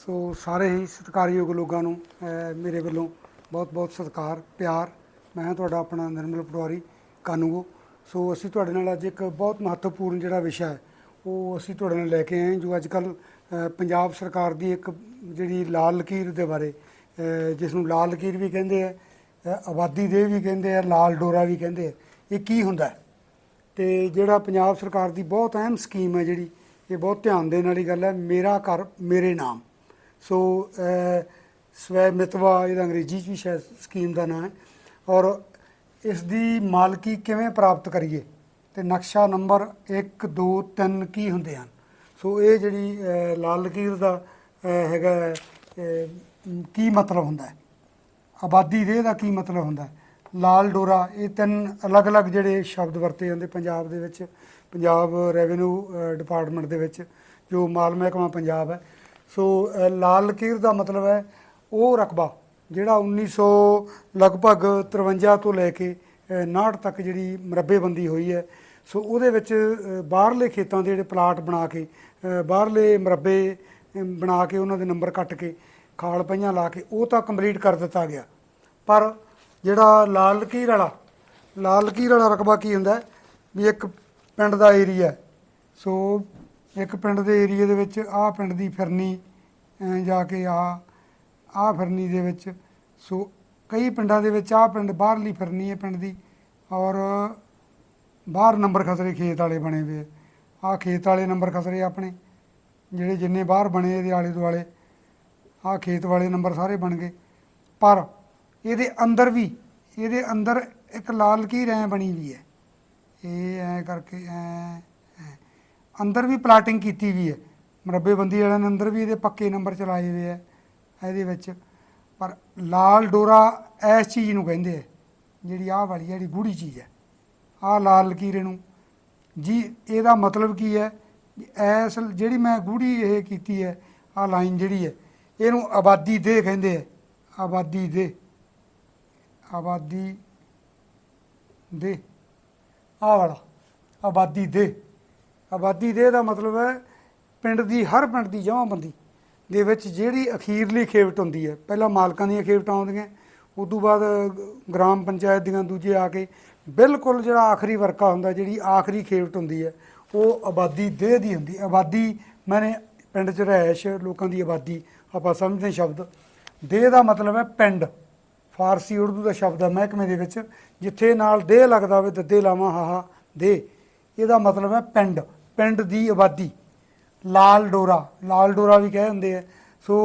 ਸੋ ਸਾਰੇ ਹੀ ਸਤਿਕਾਰਯੋਗ ਲੋਕਾਂ ਨੂੰ ਮੇਰੇ ਵੱਲੋਂ ਬਹੁਤ-ਬਹੁਤ ਸਤਿਕਾਰ, ਪਿਆਰ। ਮੈਂ ਤੁਹਾਡਾ ਆਪਣਾ ਨਿਰਮਲ ਪਟਵਾਰੀ, ਕਾਨੂੰਗੋ। ਸੋ ਅਸੀਂ ਤੁਹਾਡੇ ਨਾਲ ਅੱਜ ਇੱਕ ਬਹੁਤ ਮਹੱਤਵਪੂਰਨ ਜਿਹੜਾ ਵਿਸ਼ਾ ਹੈ, ਉਹ ਅਸੀਂ ਤੁਹਾਡੇ ਨਾਲ ਲੈ ਕੇ ਆਏ ਜੋ ਅੱਜ ਕੱਲ ਪੰਜਾਬ ਸਰਕਾਰ ਦੀ ਇੱਕ ਜਿਹੜੀ ਲਾਲ ਲਕੀਰ ਦੇ ਬਾਰੇ ਜਿਸ ਨੂੰ ਲਾਲ ਲਕੀਰ ਵੀ ਕਹਿੰਦੇ ਆ ਆਬਾਦੀ ਦੇ ਵੀ ਕਹਿੰਦੇ ਆ, ਲਾਲ ਡੋਰਾ ਵੀ ਕਹਿੰਦੇ ਆ, ਇਹ ਕੀ ਹੁੰਦਾ ਹੈ? ਤੇ ਜਿਹੜਾ ਪੰਜਾਬ ਸਰਕਾਰ ਦੀ ਬਹੁਤ ਅਹਿਮ ਸਕੀਮ ਹੈ ਜਿਹੜੀ, ਇਹ ਬਹੁਤ ਧਿਆਨ ਦੇਣ ਵਾਲੀ ਗੱਲ ਹੈ, ਮੇਰਾ ਘਰ, ਮੇਰੇ ਨਾਮ। ਸੋ ਸਵੈ ਮਿਤਵਾ ਇਹਦਾ ਅੰਗਰੇਜ਼ੀ 'ਚ ਵੀ ਸ਼ਾਇਦ ਸਕੀਮ ਦਾ ਨਾਮ ਹੈ। ਔਰ ਇਸ ਦੀ ਮਾਲਕੀ ਕਿਵੇਂ ਪ੍ਰਾਪਤ ਕਰੀਏ? ਤੇ ਨਕਸ਼ਾ ਨੰਬਰ 1 2 3 ਕੀ ਹੁੰਦੇ ਹਨ? ਸੋ, ਇਹ ਜਿਹੜੀ ਲਾਲ ਲਕੀਰ ਦਾ ਹੈਗਾ ਕੀ ਮਤਲਬ ਹੁੰਦਾ ਹੈ? ਆਬਾਦੀ ਦੇ ਦਾ ਕੀ ਮਤਲਬ ਹੁੰਦਾ ਹੈ? ਲਾਲ ਡੋਰਾ, ਇਹ ਤਿੰਨ ਅਲੱਗ-ਅਲੱਗ ਜਿਹੜੇ ਸ਼ਬਦ ਵਰਤੇ ਜਾਂਦੇ ਪੰਜਾਬ ਦੇ ਵਿੱਚ। ਪੰਜਾਬ ਰੈਵਨਿਊ ਡਿਪਾਰਟਮੈਂਟ ਦੇ ਵਿੱਚ, ਜੋ ਮਾਲ ਮਹਿਕਮਾ ਪੰਜਾਬ ਹੈ। ਸੋ ਲਾਲ ਲਕੀਰ ਦਾ ਮਤਲਬ ਹੈ ਉਹ ਰਕਬਾ ਜਿਹੜਾ 1900 ਲਗਭਗ 53 ਤੋਂ ਲੈ ਕੇ ਅ, 59 ਤੱਕ ਜਿਹੜੀ ਮਰੱਬੇਬੰਦੀ ਹੋਈ ਹੈ। ਸੋ ਉਹਦੇ ਵਿੱਚ ਬਾਹਰਲੇ ਖੇਤਾਂ ਦੇ ਜਿਹੜੇ ਪਲਾਟ ਬਣਾ ਕੇ ਬਾਹਰਲੇ ਮਰੱਬੇ ਬਣਾ ਕੇ ਉਹਨਾਂ ਦੇ ਨੰਬਰ ਕੱਟ ਕੇ ਖਾਲ ਪਈਆਂ ਲਾ ਕੇ ਉਹ ਤਾਂ ਕੰਪਲੀਟ ਕਰ ਦਿੱਤਾ ਗਿਆ। ਪਰ ਜਿਹੜਾ ਲਾਲ ਲਕੀਰ ਵਾਲਾ ਲਾਲ ਲਕੀਰ ਵਾਲਾ ਰਕਬਾ ਕੀ ਹੁੰਦਾ ਵੀ ਇੱਕ ਪਿੰਡ ਦਾ ਏਰੀਆ ਸੋ ਇੱਕ ਪਿੰਡ ਦੇ ਏਰੀਆ ਦੇ ਵਿੱਚ ਆਹ ਪਿੰਡ ਦੀ ਫਿਰਨੀ ਜਾ ਕੇ ਆ ਆਹ ਫਿਰਨੀ ਦੇ ਵਿੱਚ। ਸੋ ਕਈ ਪਿੰਡਾਂ ਦੇ ਵਿੱਚ ਆਹ ਪਿੰਡ ਬਾਹਰਲੀ ਫਿਰਨੀ ਹੈ ਪਿੰਡ ਦੀ ਔਰ ਬਾਹਰ ਨੰਬਰ ਖਸਰੇ ਖੇਤ ਵਾਲੇ ਬਣੇ ਹੋਏ ਆ। ਖੇਤ ਵਾਲੇ ਨੰਬਰ ਖਸਰੇ ਆਪਣੇ, ਜਿਹੜੇ ਜਿੰਨੇ ਬਾਹਰ ਬਣੇ ਇਹਦੇ ਆਲੇ ਦੁਆਲੇ, ਆਹ ਖੇਤ ਵਾਲੇ ਨੰਬਰ ਸਾਰੇ ਬਣ ਗਏ। ਪਰ ਇਹਦੇ ਅੰਦਰ ਵੀ, ਇਹਦੇ ਅੰਦਰ ਇੱਕ ਲਾਲ ਲਕੀਰ ਐ ਬਣੀ ਵੀ ਹੈ। ਇਹ ਐ ਕਰਕੇ ਐ ਐ। ਅੰਦਰ ਵੀ ਪਲਾਟਿੰਗ ਕੀਤੀ ਵੀ ਹੈ। ਮਰੱਬੇਬੰਦੀ ਵਾਲਿਆਂ ਨੇ ਅੰਦਰ ਵੀ ਇਹਦੇ ਪੱਕੇ ਨੰਬਰ ਚਲਾਏ ਹੋਏ ਹੈ, ਇਹਦੇ ਵਿੱਚ। ਪਰ ਲਾਲ ਡੋਰਾ ਇਸ ਚੀਜ਼ ਨੂੰ ਕਹਿੰਦੇ ਆ ਜਿਹੜੀ ਆਹ ਵਾਲੀ ਜਿਹੜੀ ਗੂੜੀ ਚੀਜ਼ ਹੈ। ਆਹ ਲਾਲ ਲਕੀਰੇ ਨੂੰ। ਜੀ, ਇਹਦਾ ਮਤਲਬ ਕੀ ਹੈ ਵੀ ਐਸ ਜਿਹੜੀ ਮੈਂ ਗੂੜੀ ਇਹ ਕੀਤੀ ਹੈ, ਆਹ ਲਾਈਨ ਜਿਹੜੀ ਹੈ, ਇਹਨੂੰ ਆਬਾਦੀ ਦੇ ਕਹਿੰਦੇ ਆ ਆਬਾਦੀ ਦੇ। ਆਬਾਦੀ ਦੇ। ਆਹ ਵਾਲਾ, ਆਬਾਦੀ ਦੇ। ਆਬਾਦੀ ਦੇ ਦਾ ਮਤਲਬ ਹੈ ਪਿੰਡ ਦੀ, ਹਰ ਪਿੰਡ ਦੀ ਜਮਾਬੰਦੀ ਦੇ ਵਿੱਚ ਜਿਹੜੀ ਅਖੀਰਲੀ ਖੇਵਟ ਹੁੰਦੀ ਹੈ, ਪਹਿਲਾਂ ਮਾਲਕਾਂ ਦੀਆਂ ਖੇਵਟਾਂ ਆਉਂਦੀਆਂ ਉਸ ਤੋਂ ਬਾਅਦ ਗ੍ਰਾਮ ਪੰਚਾਇਤ ਦੀਆਂ ਦੂਜੇ ਆ ਕੇ, ਬਿਲਕੁਲ ਜਿਹੜਾ ਆਖਰੀ ਵਰਕਾ ਹੁੰਦਾ, ਜਿਹੜੀ ਆਖਰੀ ਖੇਵਟ ਹੁੰਦੀ ਹੈ, ਉਹ ਆਬਾਦੀ ਦੇ ਦੀ ਹੁੰਦੀ ਆਬਾਦੀ, ਮੈਨੇ ਪਿੰਡ 'ਚ ਰਹਿਸ਼ ਲੋਕਾਂ ਦੀ ਆਬਾਦੀ, ਆਪਾਂ ਸਮਝਦੇ ਸ਼ਬਦ। ਦੇ ਦਾ ਮਤਲਬ ਹੈ ਪਿੰਡ। ਫਾਰਸੀ ਉਰਦੂ ਦਾ ਸ਼ਬਦ ਹੈ ਮਹਿਕਮੇ ਦੇ ਵਿੱਚ, ਜਿੱਥੇ ਨਾਲ ਦੇ ਲੱਗਦਾ ਹੋਵੇ ਦੱਦੇ ਲਾਵਾਂ, ਹਾਹਾ, ਦੇ। ਇਹਦਾ ਮਤਲਬ ਹੈ ਪਿੰਡ। ਪਿੰਡ ਦੀ ਆਬਾਦੀ ਲਾਲ ਡੋਰਾ ਲਾਲ ਡੋਰਾ ਵੀ ਕਹਿ ਦਿੰਦੇ ਆ। ਸੋ